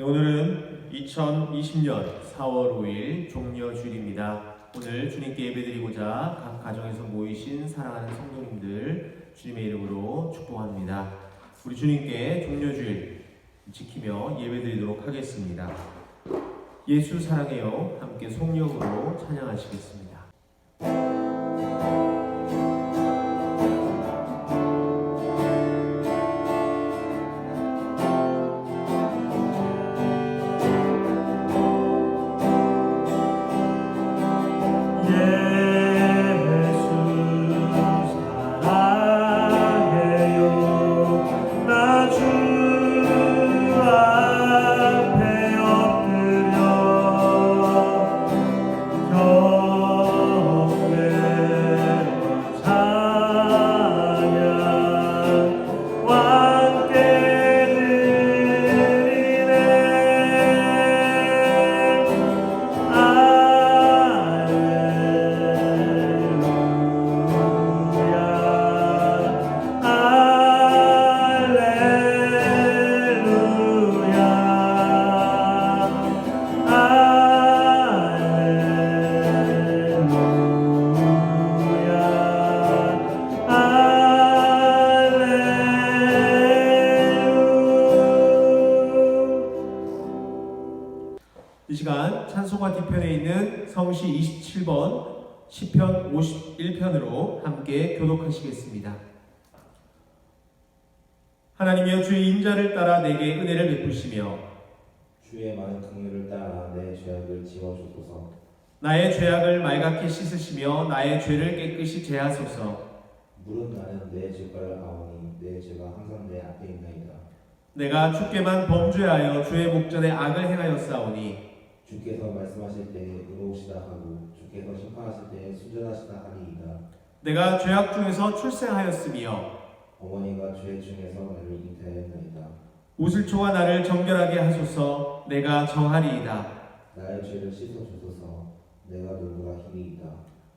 네, 오늘은 2020년 4월 5일 종려 주일입니다. 오늘 주님께 예배드리고자 각 가정에서 모이신 사랑하는 성도님들 주님의 이름으로 축복합니다. 우리 주님께 종려 주일 지키며 예배드리도록 하겠습니다. 예수 사랑해요. 함께 송령으로 찬양하시겠습니다. 함께 교독하시겠습니다. 하나님이여 주의 인자를 따라 내게 은혜를 베푸시며 주의 많은 긍휼을 따라 내 죄악을 지워주소서. 나의 죄악을 말갛게 씻으시며 나의 죄를 깨끗이 제하소서. 물은 나는 내 죄가를 아오니 내 죄가 항상 내 앞에 있나이다. 내가 주께만 범죄하여 주의 목전에 악을 행하였사오니 주께서 말씀하실 때에 의로우시다 하고 주께서 심판하실 때에 순전하시다 하리이다. 내가 죄악 중에서 출생하였으며 어머니가 죄 중에서 나를 잉태하였나이다. 우슬초가 나를 정결하게 하소서 내가 정하리이다. 나의 죄를 씻어주소서. 내가 누구라 힘이이다.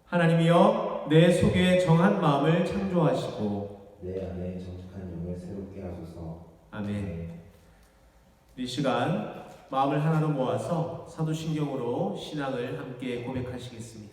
하나님이여 내 속에 정한 마음을 창조하시고 내 안에 정직한 영을 새롭게 하소서. 아멘. 이 시간 마음을 하나로 모아서 사도신경으로 신앙을 함께 고백하시겠습니다.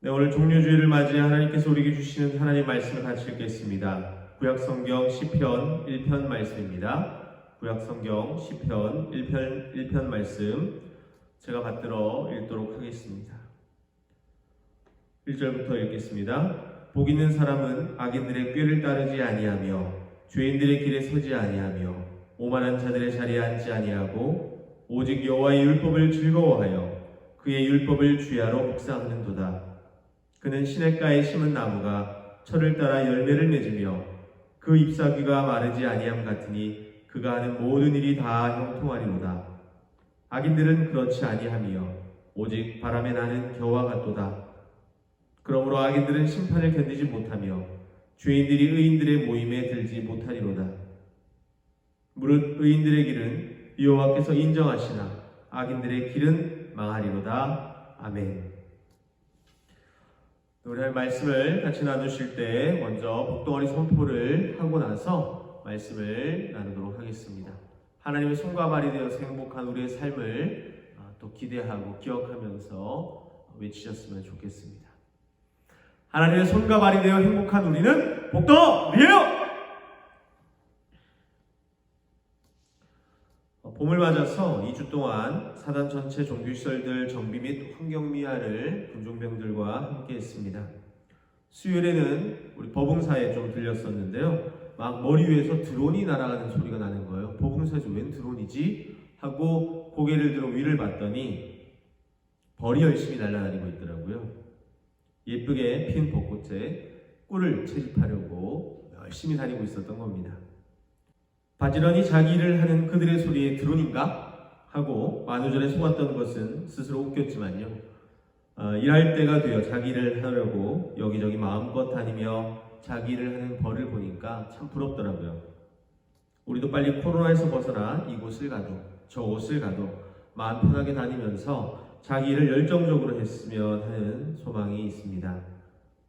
네, 오늘 종료주일을 맞이해 하나님께서 우리에게 주시는 하나님 말씀을 같이 읽겠습니다. 구약성경 시편 1편 말씀입니다. 구약성경 시편 1편 1편 말씀 제가 받들어 읽도록 하겠습니다. 1절부터 읽겠습니다. 복 있는 사람은 악인들의 꾀를 따르지 아니하며 죄인들의 길에 서지 아니하며 오만한 자들의 자리에 앉지 아니하고 오직 여호와의 율법을 즐거워하여 그의 율법을 주야로 묵상하는도다. 그는 시냇가에 심은 나무가 철을 따라 열매를 맺으며 그 잎사귀가 마르지 아니함 같으니 그가 하는 모든 일이 다 형통하리로다. 악인들은 그렇지 아니하며 오직 바람에 나는 겨와 같도다. 그러므로 악인들은 심판을 견디지 못하며 죄인들이 의인들의 모임에 들지 못하리로다. 무릇 의인들의 길은 여호와께서 인정하시나 악인들의 길은 망하리로다. 아멘. 오늘 말씀을 같이 나누실 때 먼저 복덩어리 선포를 하고 나서 말씀을 나누도록 하겠습니다. 하나님의 손과 발이 되어서 행복한 우리의 삶을 아, 또 기대하고 기억하면서 외치셨으면 좋겠습니다. 하나님의 손과 발이 되어 행복한 우리는 복덩어리예요! 어, 봄을 맞아서 2주 동안 사단 전체 종교시설들 정비 및 환경미화를 군종병들과 함께 했습니다. 수요일에는 우리 버붕사에 좀 들렸었는데요. 막 머리 위에서 드론이 날아가는 소리가 나는 거예요. 버붕사에서 웬 드론이지? 하고 고개를 들어 위를 봤더니 벌이 열심히 날아다니고 있더라고요. 예쁘게 핀 벚꽃에 꿀을 채집하려고 열심히 다니고 있었던 겁니다. 바지런히 자기 일을 하는 그들의 소리에 드론인가? 하고 만우절에 속았던 것은 스스로 웃겼지만요. 어, 일할 때가 되어 자기 일을 하려고 여기저기 마음껏 다니며 자기 일을 하는 벌을 보니까 참 부럽더라고요. 우리도 빨리 코로나에서 벗어나 이곳을 가도 저곳을 가도 마음 편하게 다니면서 자기 일을 열정적으로 했으면 하는 소망이 있습니다.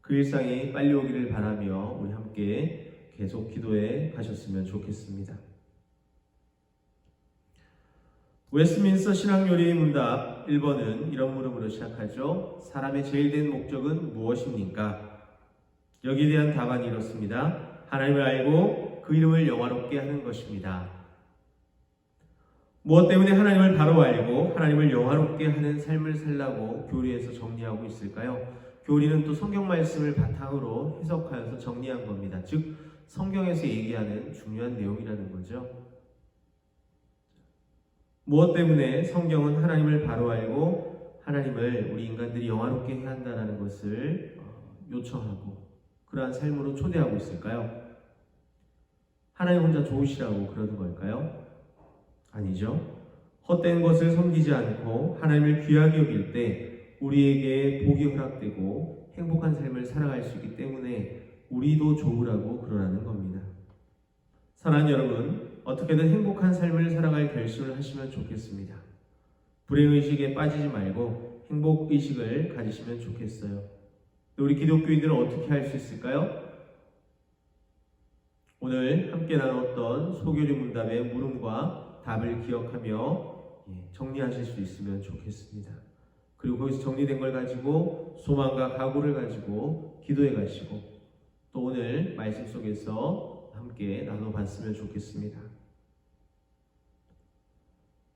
그 일상이 빨리 오기를 바라며 우리 함께 계속 기도해 가셨으면 좋겠습니다. 웨스민스터 신학요리 문답 1번은 이런 물음으로 시작하죠. 사람의 제일 된 목적은 무엇입니까? 여기에 대한 답안이 이렇습니다. 하나님을 알고 그 이름을 영화롭게 하는 것입니다. 무엇 때문에 하나님을 바로 알고 하나님을 영화롭게 하는 삶을 살라고 교리에서 정리하고 있을까요? 교리는 또 성경 말씀을 바탕으로 해석하여서 정리한 겁니다. 즉 성경에서 얘기하는 중요한 내용이라는 거죠. 무엇 때문에 성경은 하나님을 바로 알고 하나님을 우리 인간들이 영화롭게 해야 한다는 것을 어, 요청하고 그러한 삶으로 초대하고 있을까요? 하나님 혼자 좋으시라고 그러는 걸까요? 아니죠. 헛된 것을 섬기지 않고 하나님을 귀하게 여길 때 우리에게 복이 허락되고 행복한 삶을 살아갈 수 있기 때문에 우리도 좋으라고 그러라는 겁니다. 사랑하는 여러분, 어떻게든 행복한 삶을 살아갈 결심을 하시면 좋겠습니다. 불행의식에 빠지지 말고 행복의식을 가지시면 좋겠어요. 우리 기독교인들은 어떻게 할 수 있을까요? 오늘 함께 나눴던 소교리 문답의 물음과 답을 기억하며 예, 정리하실 수 있으면 좋겠습니다. 그리고 거기서 정리된 걸 가지고 소망과 각오를 가지고 기도해 가시고 또 오늘 말씀 속에서 함께 나눠봤으면 좋겠습니다.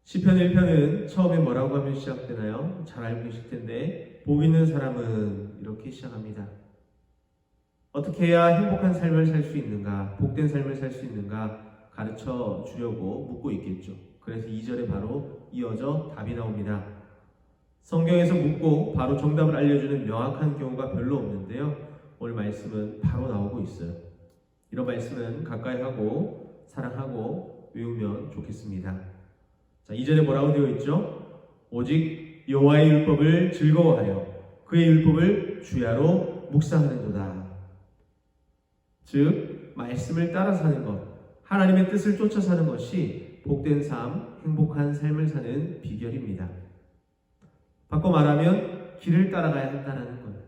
시편 1편은 처음에 뭐라고 하면 시작되나요? 잘 알고 계실 텐데 복 있는 사람은 이렇게 시작합니다. 어떻게 해야 행복한 삶을 살 수 있는가, 복된 삶을 살 수 있는가 가르쳐 주려고 묻고 있겠죠. 그래서 2절에 바로 이어져 답이 나옵니다. 성경에서 묻고 바로 정답을 알려주는 명확한 경우가 별로 없는데요. 오늘 말씀은 바로 나오고 있어요. 이런 말씀은 가까이 하고 사랑하고 외우면 좋겠습니다. 자, 2절에 뭐라고 되어 있죠? 오직 여호와의 율법을 즐거워하여 그의 율법을 주야로 묵상하는도다. 즉 말씀을 따라 사는 것, 하나님의 뜻을 쫓아 사는 것이 복된 삶, 행복한 삶을 사는 비결입니다. 바꿔 말하면 길을 따라가야 한다는 거예요.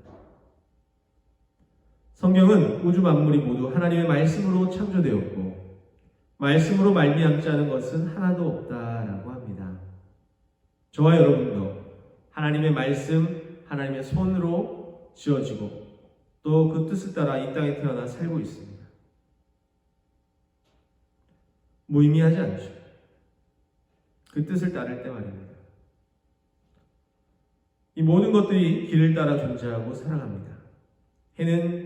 성경은 우주 만물이 모두 하나님의 말씀으로 창조되었고 말씀으로 말미암지 않은 것은 하나도 없다라고 합니다. 저와 여러분도 하나님의 말씀, 하나님의 손으로 지어지고 또 그 뜻을 따라 이 땅에 태어나 살고 있습니다. 무의미하지 않죠. 그 뜻을 따를 때 말입니다. 이 모든 것들이 길을 따라 존재하고 살아갑니다. 해는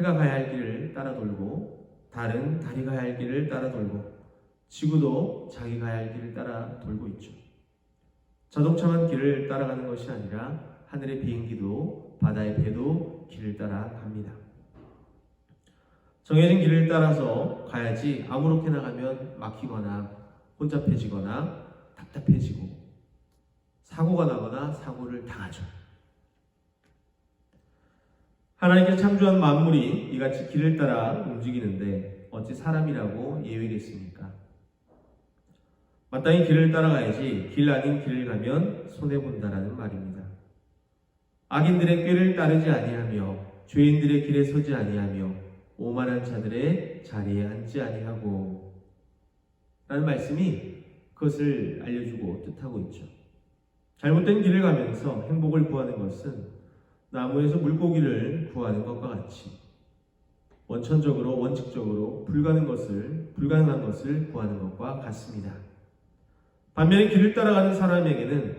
해가 가야 할 길을 따라 돌고 달은 달이 가야 할 길을 따라 돌고 지구도 자기 가야 할 길을 따라 돌고 있죠. 자동차만 길을 따라가는 것이 아니라 하늘의 비행기도 바다의 배도 길을 따라 갑니다. 정해진 길을 따라서 가야지 아무렇게나 가면 막히거나 혼잡해지거나 답답해지고 사고가 나거나 사고를 당하죠. 하나님께서 창조한 만물이 이같이 길을 따라 움직이는데 어찌 사람이라고 예외겠습니까? 마땅히 길을 따라가야지 길 아닌 길을 가면 손해본다라는 말입니다. 악인들의 꾀를 따르지 아니하며 죄인들의 길에 서지 아니하며 오만한 자들의 자리에 앉지 아니하고 라는 말씀이 그것을 알려주고 뜻하고 있죠. 잘못된 길을 가면서 행복을 구하는 것은 나무에서 물고기를 구하는 것과 같이 원천적으로 원칙적으로 불가능 것을 불가능한 것을 구하는 것과 같습니다. 반면에 길을 따라가는 사람에게는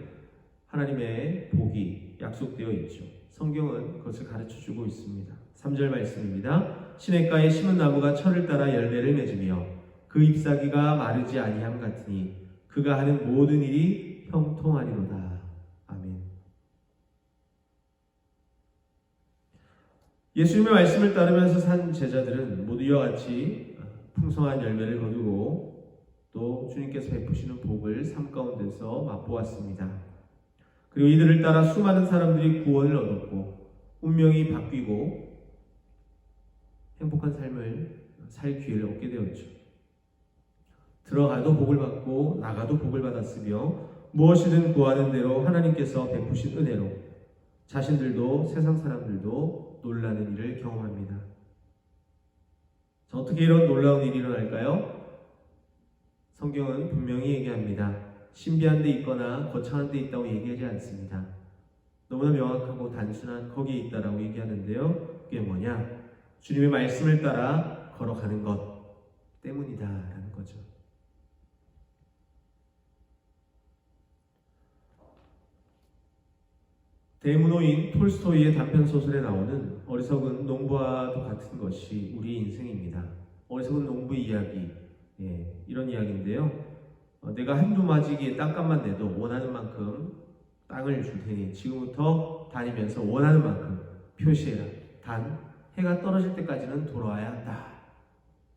하나님의 복이 약속되어 있죠. 성경은 그것을 가르쳐 주고 있습니다. 3절 말씀입니다. 시냇가에 심은 나무가 철을 따라 열매를 맺으며 그 잎사귀가 마르지 아니함 같으니 그가 하는 모든 일이 형통하리로다. 예수님의 말씀을 따르면서 산 제자들은 모두 이와 같이 풍성한 열매를 거두고 또 주님께서 베푸시는 복을 삶 가운데서 맛보았습니다. 그리고 이들을 따라 수많은 사람들이 구원을 얻었고 운명이 바뀌고 행복한 삶을 살 기회를 얻게 되었죠. 들어가도 복을 받고 나가도 복을 받았으며 무엇이든 구하는 대로 하나님께서 베푸신 은혜로 자신들도 세상 사람들도 놀라는 일을 경험합니다. 자, 어떻게 이런 놀라운 일이 일어날까요? 성경은 분명히 얘기합니다. 신비한 데 있거나 거창한 데 있다고 얘기하지 않습니다. 너무나 명확하고 단순한 거기에 있다라고 얘기하는데요. 그게 뭐냐? 주님의 말씀을 따라 걸어가는 것 때문이다라는 거죠. 대문호인 톨스토이의 단편 소설에 나오는 어리석은 농부와도 같은 것이 우리 인생입니다. 어리석은 농부 이야기, 예, 이런 이야기인데요. 어, 내가 한두 마지기의 땅값만 내도 원하는 만큼 땅을 줄 테니 지금부터 다니면서 원하는 만큼 표시해라. 단 해가 떨어질 때까지는 돌아와야 한다.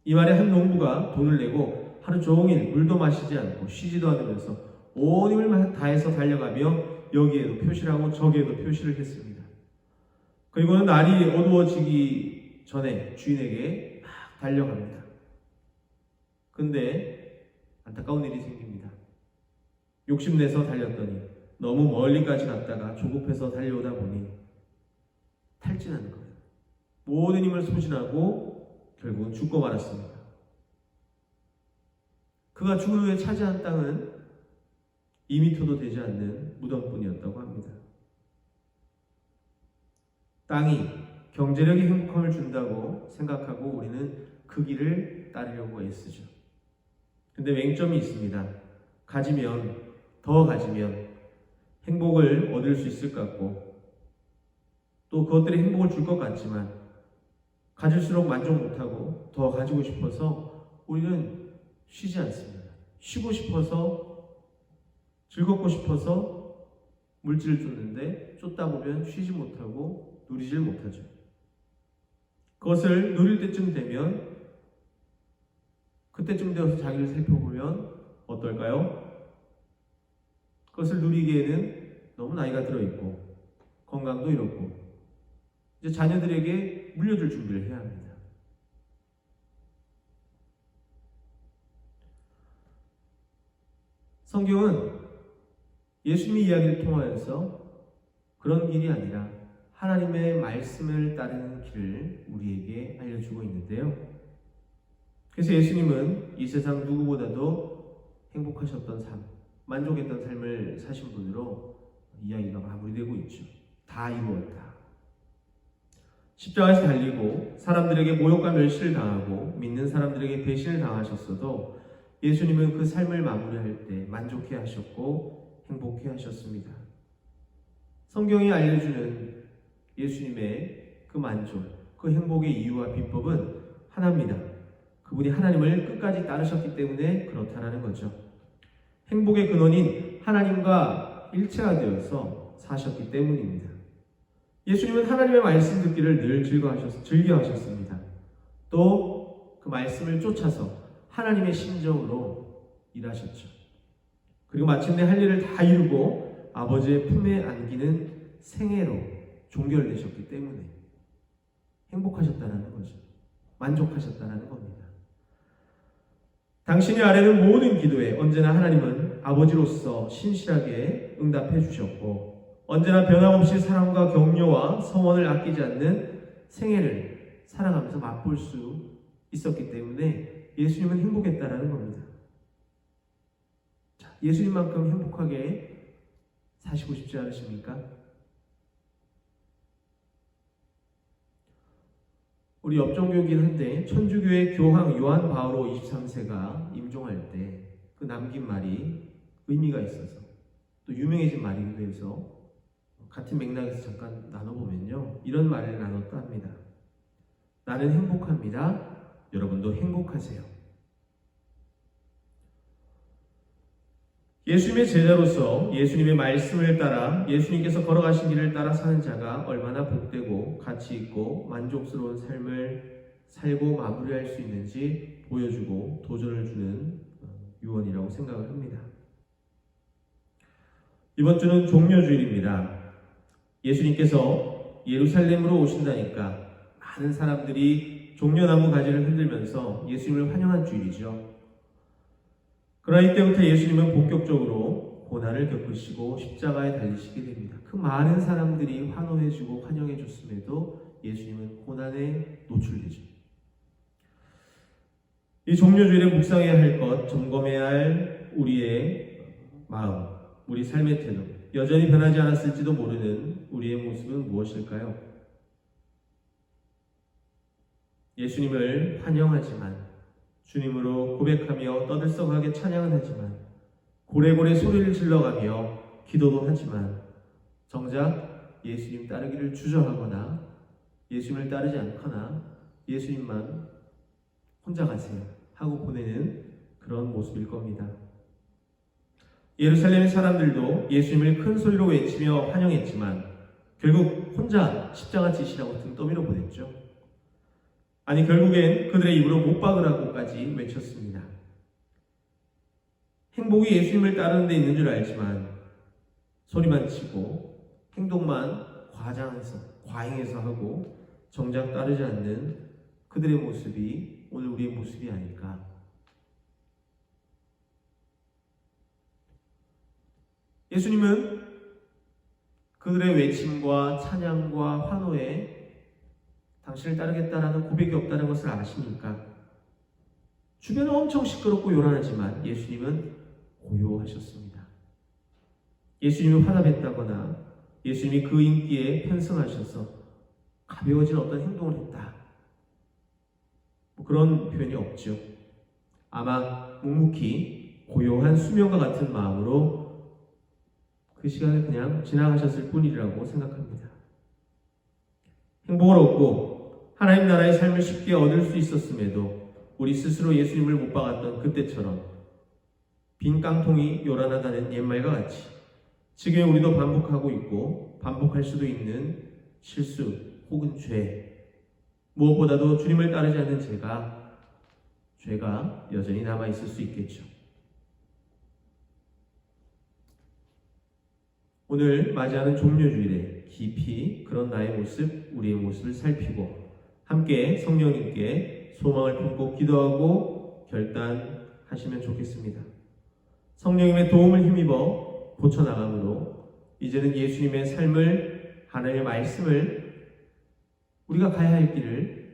이 말에 한 농부가 돈을 내고 하루 종일 물도 마시지 않고 쉬지도 않으면서 온 힘을 다해서 달려가며 여기에도 표시를 하고 저기에도 표시를 했습니다. 그리고는 날이 어두워지기 전에 주인에게 막 달려갑니다. 근데 안타까운 일이 생깁니다. 욕심내서 달렸더니 너무 멀리까지 갔다가 조급해서 달려오다 보니 탈진하는 거예요. 모든 힘을 소진하고 결국은 죽고 말았습니다. 그가 죽은 후에 차지한 땅은 2미터도 되지 않는 무덤뿐이었다고 합니다. 땅이 경제력이 행복함을 준다고 생각하고 우리는 그 길을 따르려고 애쓰죠. 근데 맹점이 있습니다. 가지면, 더 가지면 행복을 얻을 수 있을 것 같고 또 그것들이 행복을 줄 것 같지만 가질수록 만족 못하고 더 가지고 싶어서 우리는 쉬지 않습니다. 쉬고 싶어서 즐겁고 싶어서 물질을 쫓는데 쫓다 보면 쉬지 못하고 누리질 못하죠. 그것을 누릴 때쯤 되면 그때쯤 되어서 자기를 살펴보면 어떨까요? 그것을 누리기에는 너무 나이가 들어 있고 건강도 이렇고 이제 자녀들에게 물려줄 준비를 해야 합니다. 성경은 예수님의 이야기를 통하여서 그런 길이 아니라 하나님의 말씀을 따르는 길을 우리에게 알려주고 있는데요. 그래서 예수님은 이 세상 누구보다도 행복하셨던 삶, 만족했던 삶을 사신 분으로 이야기가 마무리되고 있죠. 다 이루었다. 십자가에서 달리고 사람들에게 모욕과 멸시를 당하고 믿는 사람들에게 배신을 당하셨어도 예수님은 그 삶을 마무리할 때 만족해 하셨고 행복해 하셨습니다. 성경이 알려주는 예수님의 그 만족, 그 행복의 이유와 비법은 하나입니다. 그분이 하나님을 끝까지 따르셨기 때문에 그렇다라는 거죠. 행복의 근원인 하나님과 일체화되어서 사셨기 때문입니다. 예수님은 하나님의 말씀 듣기를 늘 즐거하셨, 즐겨하셨습니다. 또 그 말씀을 쫓아서 하나님의 심정으로 일하셨죠. 그리고 마침내 할 일을 다 이루고 아버지의 품에 안기는 생애로 종결되셨기 때문에 행복하셨다는 거죠. 만족하셨다는 겁니다. 당신의 아래는 모든 기도에 언제나 하나님은 아버지로서 신실하게 응답해 주셨고 언제나 변함없이 사랑과 격려와 성원을 아끼지 않는 생애를 살아가면서 맛볼 수 있었기 때문에 예수님은 행복했다라는 겁니다. 자, 예수님만큼 행복하게 사시고 싶지 않으십니까? 우리 옆 종교긴 한데 천주교의 교황 요한 바오로 23세가 임종할 때 그 남긴 말이 의미가 있어서 또 유명해진 말이기도 해서 같은 맥락에서 잠깐 나눠보면요 이런 말을 나눴다 합니다. 나는 행복합니다. 여러분도 행복하세요. 예수님의 제자로서 예수님의 말씀을 따라 예수님께서 걸어가신 길을 따라 사는 자가 얼마나 복되고 가치 있고 만족스러운 삶을 살고 마무리할 수 있는지 보여주고 도전을 주는 유언이라고 생각을 합니다. 이번 주는 종료주일입니다. 예수님께서 예루살렘으로 오신다니까 많은 사람들이 종려나무 가지를 흔들면서 예수님을 환영한 주일이죠. 그러나 이때부터 예수님은 본격적으로 고난을 겪으시고 십자가에 달리시게 됩니다. 그 많은 사람들이 환호해주고 환영해줬음에도 예수님은 고난에 노출되죠. 이 종료주일에 묵상해야 할 것, 점검해야 할 우리의 마음, 우리 삶의 태도, 여전히 변하지 않았을지도 모르는 우리의 모습은 무엇일까요? 예수님을 환영하지만 주님으로 고백하며 떠들썩하게 찬양은 하지만 고래고래 소리를 질러가며 기도도 하지만 정작 예수님 따르기를 주저하거나 예수님을 따르지 않거나 예수님만 혼자 가세요 하고 보내는 그런 모습일 겁니다. 예루살렘 사람들도 예수님을 큰 소리로 외치며 환영했지만 결국 혼자 십자가 지시라고 등 떠밀어 보냈죠. 아니 결국엔 그들의 입으로 못 박으라고까지 외쳤습니다. 행복이 예수님을 따르는 데 있는 줄 알지만 소리만 치고 행동만 과장해서 과잉해서 하고 정작 따르지 않는 그들의 모습이 오늘 우리의 모습이 아닐까. 예수님은 그들의 외침과 찬양과 환호에 당신을 따르겠다라는 고백이 없다는 것을 아시니까 주변은 엄청 시끄럽고 요란하지만 예수님은 고요하셨습니다. 예수님이 화답했다거나 예수님이 그 인기에 편승하셔서 가벼워진 어떤 행동을 했다. 뭐 그런 표현이 없죠. 아마 묵묵히 고요한 수명과 같은 마음으로 그 시간을 그냥 지나가셨을 뿐이라고 생각합니다. 행복을 얻고 하나님 나라의 삶을 쉽게 얻을 수 있었음에도 우리 스스로 예수님을 못 박았던 그때처럼 빈 깡통이 요란하다는 옛말과 같이 지금 우리도 반복하고 있고 반복할 수도 있는 실수 혹은 죄 무엇보다도 주님을 따르지 않는 죄가 죄가 여전히 남아 있을 수 있겠죠. 오늘 맞이하는 종료주일에 깊이 그런 나의 모습, 우리의 모습을 살피고 함께 성령님께 소망을 품고 기도하고 결단하시면 좋겠습니다. 성령님의 도움을 힘입어 고쳐나감으로 이제는 예수님의 삶을 하나님의 말씀을 우리가 가야 할 길을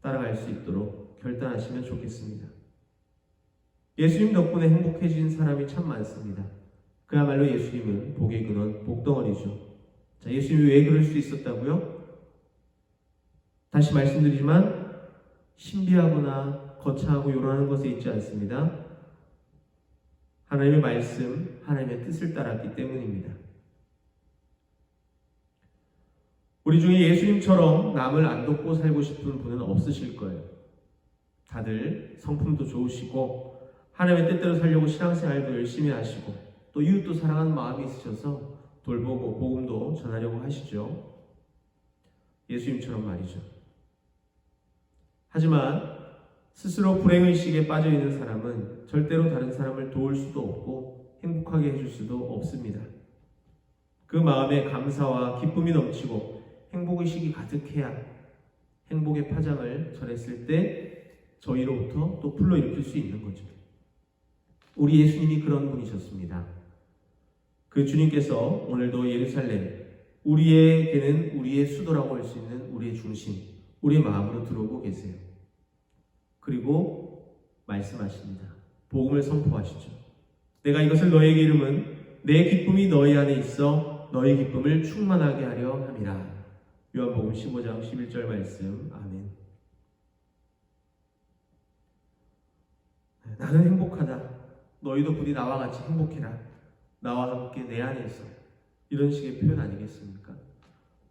따라갈 수 있도록 결단하시면 좋겠습니다. 예수님 덕분에 행복해진 사람이 참 많습니다. 그야말로 예수님은 복의 근원, 복덩어리죠. 자, 예수님이 왜 그럴 수 있었다고요? 다시 말씀드리지만 신비하거나 거창하고 요란한 것에 있지 않습니다. 하나님의 말씀, 하나님의 뜻을 따랐기 때문입니다. 우리 중에 예수님처럼 남을 안 돕고 살고 싶은 분은 없으실 거예요. 다들 성품도 좋으시고 하나님의 뜻대로 살려고 신앙생활도 열심히 하시고 또 이웃도 사랑하는 마음이 있으셔서 돌보고 복음도 전하려고 하시죠. 예수님처럼 말이죠. 하지만 스스로 불행의식에 빠져 있는 사람은 절대로 다른 사람을 도울 수도 없고 행복하게 해줄 수도 없습니다. 그 마음에 감사와 기쁨이 넘치고 행복의식이 가득해야 행복의 파장을 전했을 때 저희로부터 또 불러일으킬 수 있는 거죠. 우리 예수님이 그런 분이셨습니다. 그 주님께서 오늘도 예루살렘, 우리에게는 우리의 수도라고 할 수 있는 우리의 중심, 우리의 마음으로 들어오고 계세요. 그리고 말씀하십니다. 복음을 선포하시죠. 내가 이것을 너에게 이름은 내 기쁨이 너희 안에 있어 너희 기쁨을 충만하게 하려 함이라. 요한복음 15장 11절 말씀. 아멘. 나는 행복하다. 너희도 부디 나와 같이 행복해라. 나와 함께 내 안에 있어. 이런 식의 표현 아니겠습니까?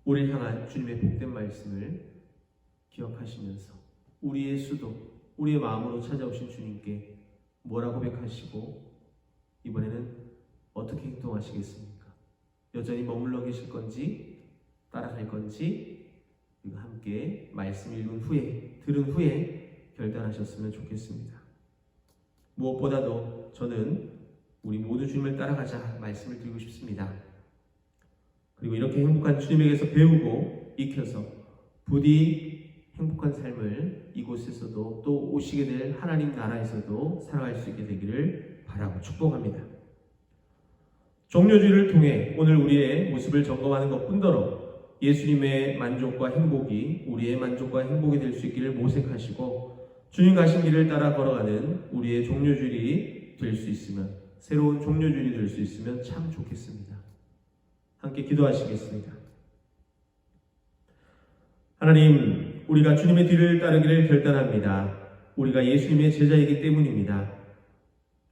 우리를 향한 주님의 복된 말씀을 기억하시면서 우리의 수도, 우리의 마음으로 찾아오신 주님께 뭐라 고 백하시고 이번에는 어떻게 행동하시겠습니까? 여전히 머물러 계실 건지 따라갈 건지 함께 말씀 읽은 후에 들은 후에 결단하셨으면 좋겠습니다. 무엇보다도 저는 우리 모두 주님을 따라가자 말씀을 드리고 싶습니다. 그리고 이렇게 행복한 주님에게서 배우고 익혀서 부디 행복한 삶을 이곳에서도 또 오시게 될 하나님 나라에서도 살아갈 수 있게 되기를 바라고 축복합니다. 종료주의를 통해 오늘 우리의 모습을 점검하는 것 뿐더러 예수님의 만족과 행복이 우리의 만족과 행복이 될 수 있기를 모색하시고 주님 가신 길을 따라 걸어가는 우리의 종료주일이 될수 있으면 새로운 종료주일이 될수 있으면 참 좋겠습니다. 함께 기도하시겠습니다. 하나님, 우리가 주님의 뒤를 따르기를 결단합니다. 우리가 예수님의 제자이기 때문입니다.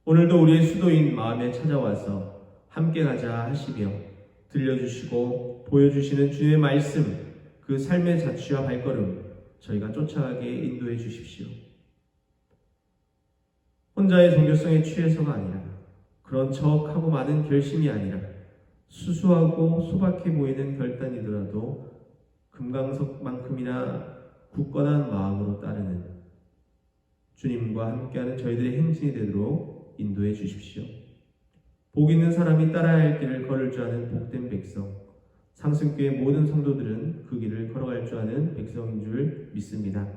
오늘도 우리의 수도인 마음에 찾아와서 함께 가자 하시며 들려주시고 보여주시는 주님의 말씀, 그 삶의 자취와 발걸음 저희가 쫓아가게 인도해 주십시오. 혼자의 종교성에 취해서가 아니라 그런 척하고 많은 결심이 아니라 수수하고 소박해 보이는 결단이더라도 금강석만큼이나 굳건한 마음으로 따르는 주님과 함께하는 저희들의 행진이 되도록 인도해 주십시오. 복 있는 사람이 따라야 할 길을 걸을 줄 아는 복된 백성, 상승교회 모든 성도들은 그 길을 걸어갈 줄 아는 백성인 줄 믿습니다.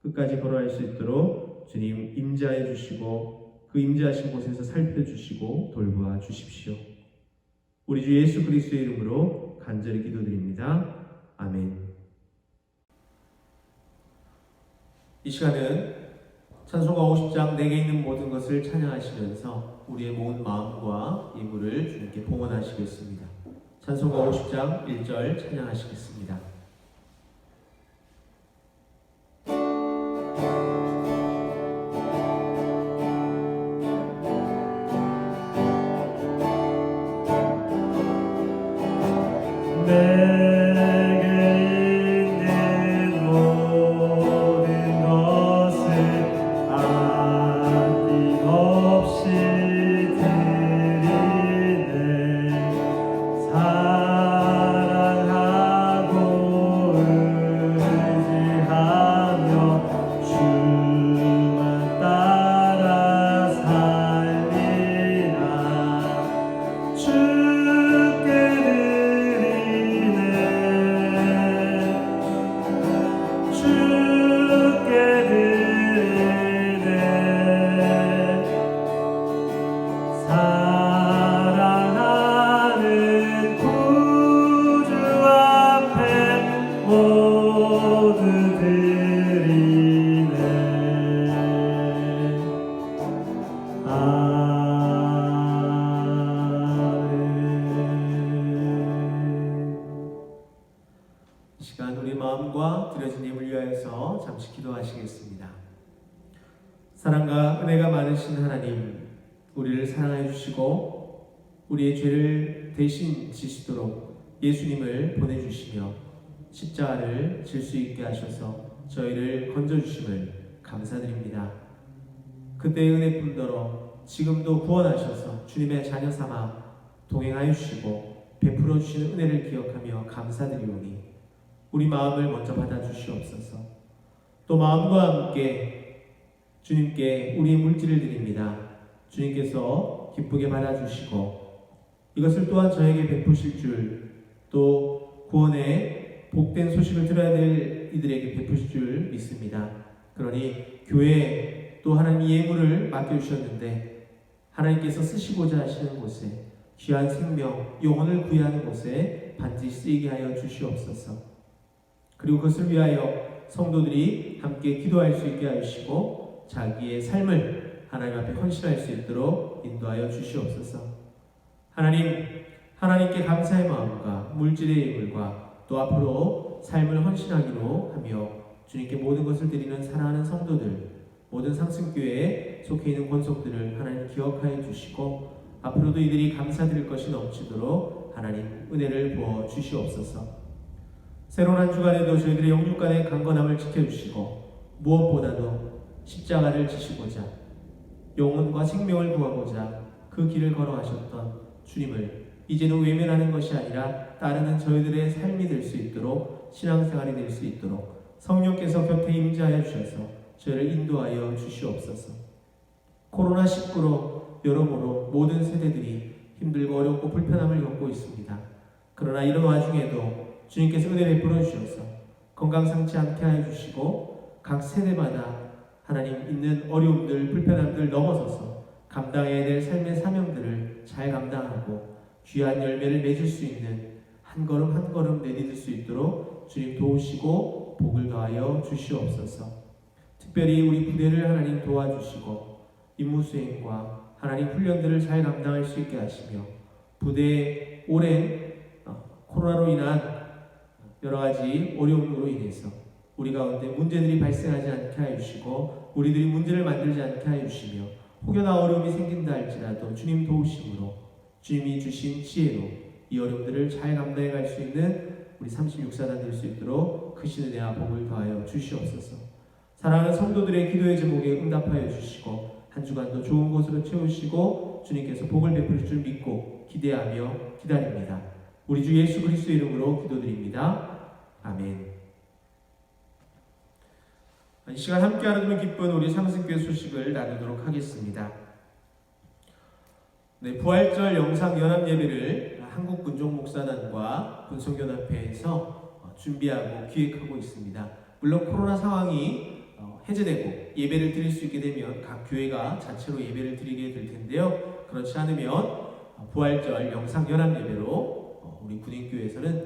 끝까지 걸어갈 수 있도록 주님 임자해 주시고 그 임자하신 곳에서 살펴주시고 돌보아 주십시오. 우리 주 예수 그리스도의 이름으로 간절히 기도드립니다. 아멘. 이 시간은 찬송가 50장 내게 있는 모든 것을 찬양하시면서 우리의 모든 마음과 예물을 주님께 봉헌하시겠습니다. 찬송가 50장 1절 찬양하시겠습니다. 많으신 하나님, 우리를 사랑해 주시고 우리의 죄를 대신 지시도록 예수님을 보내주시며 십자가를 질 수 있게 하셔서 저희를 건져주심을 감사드립니다. 그때의 은혜뿐더러 지금도 구원하셔서 주님의 자녀 삼아 동행하여 주시고 베풀어 주시는 은혜를 기억하며 감사드리오니 우리 마음을 먼저 받아주시옵소서. 또 마음과 함께 주님께 우리의 물질을 드립니다. 주님께서 기쁘게 받아주시고 이것을 또한 저에게 베푸실 줄 또 구원의 복된 소식을 들어야 될 이들에게 베푸실 줄 믿습니다. 그러니 교회에 또 하나님 예물을 맡겨주셨는데 하나님께서 쓰시고자 하시는 곳에 귀한 생명, 영혼을 구하는 곳에 반드시 쓰이게 하여 주시옵소서. 그리고 그것을 위하여 성도들이 함께 기도할 수 있게 하시고 자기의 삶을 하나님 앞에 헌신할 수 있도록 인도하여 주시옵소서. 하나님, 하나님께 감사의 마음과 물질의 예물과 또 앞으로 삶을 헌신하기로 하며 주님께 모든 것을 드리는 사랑하는 성도들, 모든 상승교회에 속해 있는 권속들을 하나님 기억하여 주시고 앞으로도 이들이 감사드릴 것이 넘치도록 하나님 은혜를 부어 주시옵소서. 새로운 한 주간에도 저희들의 영육간의 강건함을 지켜주시고 무엇보다도 십자가를 지시고자 영혼과 생명을 구하고자 그 길을 걸어가셨던 주님을 이제는 외면하는 것이 아니라 따르는 저희들의 삶이 될 수 있도록 신앙생활이 될 수 있도록 성령께서 곁에 임재하여 주셔서 저희를 인도하여 주시옵소서. 코로나19로 여러모로 모든 세대들이 힘들고 어렵고 불편함을 겪고 있습니다. 그러나 이런 와중에도 주님께서 은혜 베풀어 주셔서 건강 상치 않게 하여 주시고 각 세대마다 하나님 있는 어려움들, 불편함들 넘어서서 감당해야 될 삶의 사명들을 잘 감당하고 귀한 열매를 맺을 수 있는 한 걸음 한 걸음 내딛을 수 있도록 주님 도우시고 복을 더하여 주시옵소서. 특별히 우리 부대를 하나님 도와주시고 임무 수행과 하나님 훈련들을 잘 감당할 수 있게 하시며 부대의 오랜 어, 코로나로 인한 여러 가지 어려움으로 인해서 우리 가운데 문제들이 발생하지 않게 하여 주시고 우리들이 문제를 만들지 않게 하여 주시며 혹여나 어려움이 생긴다 할지라도 주님 도우심으로 주님이 주신 지혜로 이 어려움들을 잘 감당해 갈 수 있는 우리 36사단 될 수 있도록 크신 은혜와 복을 더하여 주시옵소서. 사랑하는 성도들의 기도의 제목에 응답하여 주시고 한 주간도 좋은 곳으로 채우시고 주님께서 복을 베풀 줄 믿고 기대하며 기다립니다. 우리 주 예수 그리스도 이름으로 기도드립니다. 아멘. 이 시간 함께 하는 기쁜 우리 상승교회 소식을 나누도록 하겠습니다. 네, 부활절 영상 연합 예배를 한국 군종 목사단과 군성연합회에서 어, 준비하고 기획하고 있습니다. 물론 코로나 상황이 어, 해제되고 예배를 드릴 수 있게 되면 각 교회가 자체로 예배를 드리게 될 텐데요. 그렇지 않으면 어, 부활절 영상 연합 예배로 어, 우리 군인교회에서는